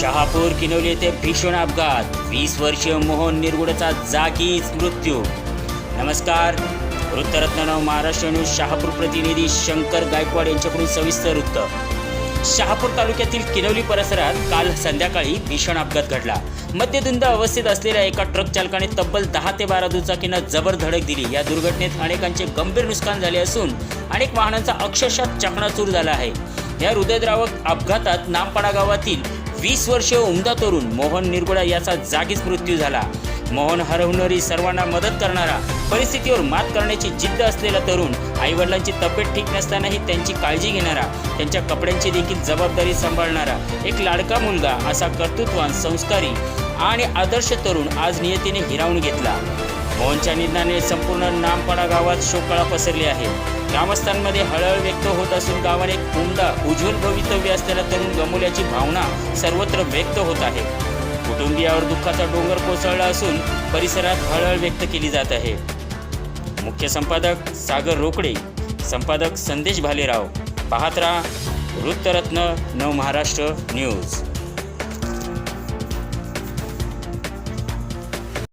शहापूर किनवली येथे भीषण अपघात. वीस वर्षीय मोहन निरगुडचा जागीच मृत्यू. नमस्कार. वृत्तरत्न नव महाराष्ट्र न्यूज शहापूर प्रतिनिधी शंकर गायकवाड यांच्याकडून सविस्तर वृत्त. शहापूर तालुक्यातील किनवली परिसरात काल संध्याकाळी भीषण अपघात घडला. मद्यधुंद अवस्थेत असलेल्या एका ट्रक चालकाने तब्बल दहा ते बारा दुचाकींना जबर धडक दिली. या दुर्घटनेत अनेकांचे गंभीर नुकसान झाले असून अनेक वाहनांचा अक्षरशः चकनाचूर झाला आहे. या हृदयद्रावक अपघातात नामपाडा गावातील वीस वर्षीय उमदा तरुण मोहन निरगुडा याचा जागीच मृत्यू झाला. मोहन हरवणारी सर्वांना मदत करणारा परिस्थितीवर मात करण्याची जिद्द असलेला तरुण आईवडिलांची तब्येत ठीक नसतानाही त्यांची काळजी घेणारा त्यांच्या कपड्यांची देखील जबाबदारी सांभाळणारा एक लाडका मुलगा असा कर्तृत्वान संस्कारी आणि आदर्श तरुण आज नियतीने हिरावून घेतला. मोहनच्या निधनाने संपूर्ण नामपाडा गावात शोककळा पसरली आहे. ग्रामस्थांमध्ये हळहळ व्यक्त होत असून गावाने एक उमदा उज्ज्वल भवितव्य असलेला तरुण गमवल्याची भावना सर्वत्र व्यक्त होत आहे. कुटुंबियावर दुःखाचा डोंगर कोसळला असून परिसरात हळहळ व्यक्त केली जात आहे. मुख्य संपादक सागर रोकडे संपादक संदेश भालेराव. पाहत राहा वृत्तरत्न नव महाराष्ट्र न्यूज.